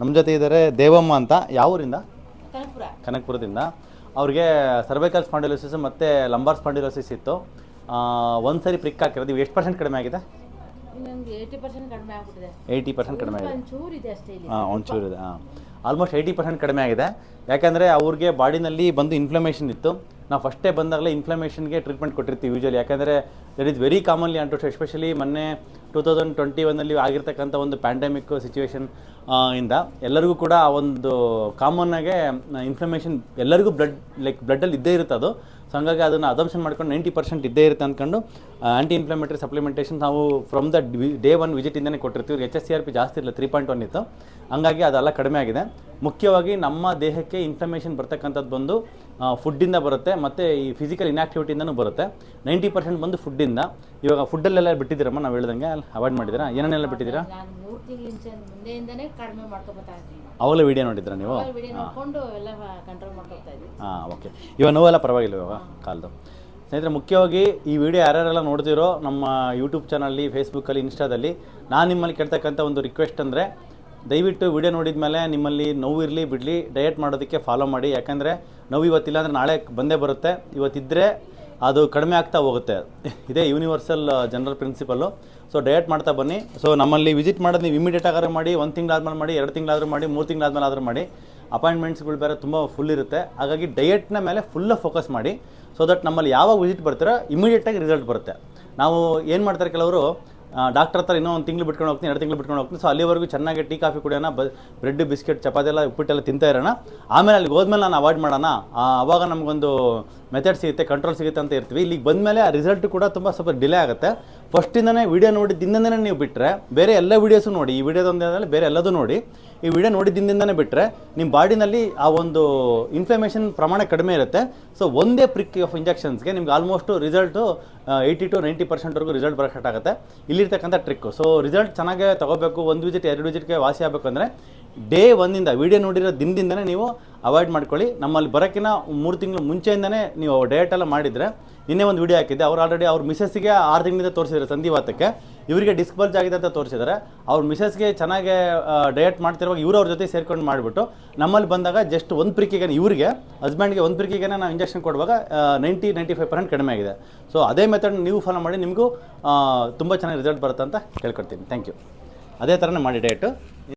ನಮ್ಮ ಜೊತೆ ಇದ್ದಾರೆ ದೇವಮ್ಮ ಅಂತ. ಯಾವ ಊರಿಂದ ಕನಕಪುರ. ಕನಕಪುರದಿಂದ. ಅವ್ರಿಗೆ ಸರ್ವೈಕಲ್ ಸ್ಪಾಂಡಿಲೋಸಿಸ್ ಮತ್ತು ಲಂಬಾರ್ ಸ್ಪಾಂಡಿಲೋಸಿಸ್ ಇತ್ತು. ಒಂದು ಸರಿ ಪ್ರಿಕ್ ಹಾಕಿರೋದು ನೀವು ಎಷ್ಟು ಪರ್ಸೆಂಟ್ ಕಡಿಮೆ ಆಗಿದೆ? ಏಯ್ಟಿ ಪರ್ಸೆಂಟ್ ಕಡಿಮೆ ಆಗ್ಬಿಟ್ಟಿದೆ. ಏಯ್ಟಿ ಪರ್ಸೆಂಟ್ ಕಡಿಮೆ ಆಗಿದೆ. ಒಂಚೂರು ಇದೆ ಅಷ್ಟೇ ಇಲ್ಲಿ. ಹಾಂ ಒಂಚೂರು ಇದೆ ಹಾಂ. ಆಲ್ಮೋಸ್ಟ್ ಏಯ್ಟಿ ಪರ್ಸೆಂಟ್ ಕಡಿಮೆ ಆಗಿದೆ. ಯಾಕಂದರೆ ಅವ್ರಿಗೆ ಬಾಡಿನಲ್ಲಿ ಬಂದು ಇನ್ಫ್ಲಮೇಷನ್ ಇತ್ತು. ನಾವು ಫಸ್ಟೇ ಬಂದಾಗಲೇ ಇನ್ಫ್ಲಮೇಷನ್ಗೆ ಟ್ರೀಟ್ಮೆಂಟ್ ಕೊಟ್ಟಿರ್ತೀವಿ ಯೂಶಲಿ ಯಾಕಂದರೆ that is very commonly and especially ಮೊನ್ನೆ ಟೂ ತೌಸಂಡ್ ಟ್ವೆಂಟಿ ಒನ್ನಲ್ಲಿ ಆಗಿರ್ತಕ್ಕಂಥ ಒಂದು ಪ್ಯಾಂಡಮಿಕ್ ಸಿಚುವೇಶನ್ ಇಂದ ಎಲ್ಲರಿಗೂ ಕೂಡ ಆ ಒಂದು ಕಾಮನ್ನಾಗೆ ಇನ್ಫ್ಲಮೇಷನ್ ಎಲ್ಲರಿಗೂ ಬ್ಲಡ್ ಲೈಕ್ ಬ್ಲಡ್ಡಲ್ಲಿ ಇದ್ದೇ ಇರುತ್ತೆ ಅದು. ಸೊ ಹಾಗಾಗಿ ಅದನ್ನು ಅದಂಪ್ಷನ್ ಮಾಡ್ಕೊಂಡು ನೈಂಟಿ ಪರ್ಸೆಂಟ್ ಇದ್ದೇ ಇರುತ್ತೆ ಅಂದ್ಕೊಂಡು ಆ್ಯಂಟಿ ಇನ್ಫ್ಲಮೇಟರಿ ಸಪ್ಲಿಮೆಂಟೇಷನ್ ನಾವು ಫ್ರಮ್ ದ ಡೇ ಒನ್ ವಿಸಿಟಿಂದನೇ ಕೊಟ್ಟಿರ್ತೀವಿ. H S C R P ಜಾಸ್ತಿ ಇಲ್ಲ ತ್ರೀ ಪಾಯಿಂಟ್ ಒನ್ ಇತ್ತು. ಹಂಗಾಗಿ ಅದೆಲ್ಲ ಕಡಿಮೆ ಆಗಿದೆ. ಮುಖ್ಯವಾಗಿ ನಮ್ಮ ದೇಹಕ್ಕೆ ಇನ್ಫ್ಲಮೇಷನ್ ಬರ್ತಕ್ಕಂಥದ್ದು ಬಂದು ಫುಡ್ಡಿಂದ ಬರುತ್ತೆ ಮತ್ತು ಈ ಫಿಸಿಕಲ್ ಇನ್ಆಕ್ಟಿವಿಟಿಯಿಂದನೂ ಬರುತ್ತೆ. ನೈಂಟಿ ಪರ್ಸೆಂಟ್ ಬಂದು ಫುಡ್ಡಿಂದ ಇವಾಗ ಫುಡ್ಡಲ್ಲೆಲ್ಲ ಬಿಟ್ಟಿದ್ದೀರಮ್ಮ ನಾವು ಹೇಳ್ದಂಗೆ ಅವಾಯ್ಡ್ ಮಾಡಿದ್ದೀರಾ? ಏನೇನೆಲ್ಲ ಬಿಟ್ಟಿದ್ದೀರಾ? ನಾನು ಮೂರು ತಿಂಗಳಿಂದ ಮುಂದೆಯಿಂದನೇ ಕಡಿಮೆ ಮಾಡ್ಕೊಬೋತಾ ಇದ್ದೀನಿ. ಅವಾಗಲೇ ವಿಡಿಯೋ ನೋಡಿದ್ರಾ ನೀವು? ವಿಡಿಯೋ ನೋಡ್ಕೊಂಡು ಎಲ್ಲ ಕಂಟ್ರೋಲ್ ಮಾಡ್ಕೊತಾ ಇದ್ದೀನಿ. ಹಾಂ ಓಕೆ ಇವಾಗ ನೋವೆಲ್ಲ ಪರವಾಗಿಲ್ಲ ಇವಾಗ ಕಾಲ್ದು. ಸ್ನೇಹಿತರೆ ಮುಖ್ಯವಾಗಿ ಈ ವಿಡಿಯೋ ಯಾರ್ಯಾರೆಲ್ಲ ನೋಡ್ತಿರೋ ನಮ್ಮ ಯೂಟ್ಯೂಬ್ ಚಾನಲ್ಲಿ ಫೇಸ್ಬುಕ್ಕಲ್ಲಿ ಇನ್ಸ್ಟಾದಲ್ಲಿ ನಾನು ನಿಮ್ಮಲ್ಲಿ ಕೇಳ್ತಕ್ಕಂಥ ಒಂದು ರಿಕ್ವೆಸ್ಟ್ ಅಂದರೆ ದಯವಿಟ್ಟು ವಿಡಿಯೋ ನೋಡಿದ ಮೇಲೆ ನಿಮ್ಮಲ್ಲಿ ನೋವು ಇರಲಿ, ಬಿಡಲಿ ಡಯಟ್ ಮಾಡೋದಕ್ಕೆ ಫಾಲೋ ಮಾಡಿ. ಯಾಕಂದರೆ ನೋವು ಇವತ್ತಿಲ್ಲ ಅಂದರೆ ನಾಳೆ ಬಂದೇ ಬರುತ್ತೆ. ಇವತ್ತಿದ್ದರೆ ಅದು ಕಡಿಮೆ ಆಗ್ತಾ ಹೋಗುತ್ತೆ. ಇದೇ universal general principle so diet ಮಾಡ್ತಾ ಬನ್ನಿ. ಸೊ ನಮ್ಮಲ್ಲಿ ವಿಸಿಟ್ ಮಾಡೋದು ನೀವು ಇಮಿಡಿಯೇಟ್ ಆಗಾದ್ರೂ ಮಾಡಿ, ಒಂದು ತಿಂಗಳಾದ್ಮೇಲೆ ಮಾಡಿ, ಎರಡು ತಿಂಗಳಾದ್ರೂ ಮಾಡಿ, ಮೂರು ತಿಂಗಳಾದ್ಮೇಲೆ ಆದರೂ ಮಾಡಿ ಅಪಾಯಿಂಟ್ಮೆಂಟ್ಸ್ಗಳು ಬೇರೆ ತುಂಬ ಫುಲ್ ಇರುತ್ತೆ. ಹಾಗಾಗಿ ಡಯಟ್ನ ಮೇಲೆ ಫುಲ್ಲ ಫೋಕಸ್ ಮಾಡಿ ಸೊ ದಟ್ ನಮ್ಮಲ್ಲಿ ಯಾವಾಗ ವಿಸಿಟ್ ಬರ್ತೀರೋ ಇಮಿಡಿಯೇಟಾಗಿ ರಿಸಲ್ಟ್ ಬರುತ್ತೆ. ನಾವು ಏನು ಮಾಡ್ತಾರೆ ಕೆಲವರು ಡಾಕ್ಟರ್ ಹತ್ರ ಇನ್ನೊಂದು ಒಂದು ತಿಂಗಳು ಬಿಟ್ಕೊಂಡು ಹೋಗ್ತೀನಿ, ಎರಡು ತಿಂಗಳು ಬಿಟ್ಕೊಂಡು ಹೋಗ್ತೀನಿ. ಸೊ ಅಲ್ಲಿವರೆಗೂ ಚೆನ್ನಾಗಿ ಟೀ, ಕಾಫಿ ಕುಡಿಯೋಣ, ಬ, ಬ್ರೆಡ್, ಬಿಸ್ಕೆಟ್, ಚಪಾತಿ ಎಲ್ಲ ಉಪ್ಪಿಟ್ಟೆಲ್ಲ ತಿಂತಾ ಇರೋಣ. ಆಮೇಲೆ ಅಲ್ಲಿಗೆ ಹೋದ್ಮೇಲೆ ನಾನು ಅವಾಯ್ಡ್ ಮಾಡೋಣ. ಆವಾಗ ನಮಗೊಂದು ಮೆಥಡ್ ಸಿಗುತ್ತೆ ಕಂಟ್ರೋಲ್ ಸಿಗುತ್ತೆ ಅಂತ ಇರ್ತೀವಿ. ಇಲ್ಲಿಗೆ ಬಂದಮೇಲೆ ಆ ರಿಸಲ್ಟ್ ಕೂಡ ತುಂಬ ಸ್ವಲ್ಪ ಡಿಲೇ ಆಗುತ್ತೆ. ಫಸ್ಟಿಂದನೇ ವೀಡಿಯೋ ನೋಡಿದ್ದಿಂದನೇ ನೀವು ಬಿಟ್ಟರೆ ಬೇರೆ ಎಲ್ಲ ವೀಡಿಯೋಸು ನೋಡಿ. ಈ ವಿಡಿಯೋದೊಂದೇ ಬೇರೆ ಎಲ್ಲದೂ ನೋಡಿ. ಈ ವಿಡಿಯೋ ನೋಡಿದ್ದಿಂದನೇ ಬಿಟ್ಟರೆ ನಿಮ್ಮ ಬಾಡಿನಲ್ಲಿ ಆ ಒಂದು ಇನ್ಫ್ಲಮೇಷನ್ ಪ್ರಮಾಣ ಕಡಿಮೆ ಇರುತ್ತೆ. ಸೊ ಒಂದೇ ಪ್ರಿಕ್ ಆಫ್ ಇಂಜೆಕ್ಷನ್ಸ್ಗೆ ನಿಮ್ಗೆ almost result eighty to ninety ಪರ್ಸೆಂಟ್ವರೆಗೂ result ಬರೋಕ್ಕೆ ಸ್ಟಾರ್ಟ್ ಆಗುತ್ತೆ. ಇಲ್ಲಿರ್ತಕ್ಕಂಥ ಟ್ರಿಕ್ಕು ಸೊ ರಿಸಲ್ಟ್ ಚೆನ್ನಾಗೇ ತಗೋಬೇಕು, ಒಂದು ವಿಜಿಟ್ ಎರಡು ವಿಜಿಟ್ಗೆ ವಾಸಿ ಆಗಬೇಕು ಅಂದರೆ ಡೇ ಒಂದಿಂದ ವಿಡಿಯೋ ನೋಡಿರೋ ದಿನದಿಂದನೇ ನೀವು ಅವಾಯ್ಡ್ ಮಾಡ್ಕೊಳ್ಳಿ. ನಮ್ಮಲ್ಲಿ ಬರೋಕ್ಕಿಂತ ಮೂರು ತಿಂಗಳು ಮುಂಚೆಯಿಂದನೇ ನೀವು ಡಯಟ್ ಎಲ್ಲ ಮಾಡಿದರೆ ನಿನ್ನೆ ಒಂದು ವಿಡಿಯೋ ಹಾಕಿದ್ದೆ. ಅವ್ರು ಆಲ್ರೆಡಿ ಅವ್ರ ಮಿಸಸ್ಸಿಗೆ ಆರು ತಿಂಗಳಿಂದ ತೋರಿಸಿದ್ರು ಸಂಧಿವಾತಕ್ಕೆ ಇವರಿಗೆ ಡಿಸ್ಬಲ್ಜ್ ಆಗಿದೆ ಅಂತ ತೋರಿಸಿದ್ದಾರೆ ಅವ್ರ ಮಿಸಸ್ಗೆ ಚೆನ್ನಾಗಿ ಡಯಟ್ ಮಾಡ್ತಿರುವಾಗ ಇವರು ಅವ್ರ ಜೊತೆ ಸೇರ್ಕೊಂಡು ಮಾಡಿಬಿಟ್ಟು ನಮ್ಮಲ್ಲಿ ಬಂದಾಗ ಜಸ್ಟ್ ಒಂದು ಪ್ರಿಕಿಗೆ ಇವರಿಗೆ ಹಸ್ಬೆಂಡ್ಗೆ ಒಂದು ಪ್ರಿಕಿಗೆ ನಾವು ಇಂಜೆಕ್ಷನ್ ಕೊಡುವಾಗ ನೈಂಟಿ ನೈಂಟಿ ಫೈವ್ ಪರ್ಸೆಂಟ್ ಕಡಿಮೆ ಆಗಿದೆ. ಸೊ ಅದೇ ಮೆಥಡ್ ನೀವು ಫಾಲೋ ಮಾಡಿ, ನಿಮಗೂ ತುಂಬ ಚೆನ್ನಾಗಿ ರಿಸಲ್ಟ್ ಬರುತ್ತೆ ಅಂತ ಕೇಳ್ಕೊಡ್ತೀನಿ ಥ್ಯಾಂಕ್ ಯು ಅದೇ ಥರನೇ ಮಾಡಿ ಡಯಟು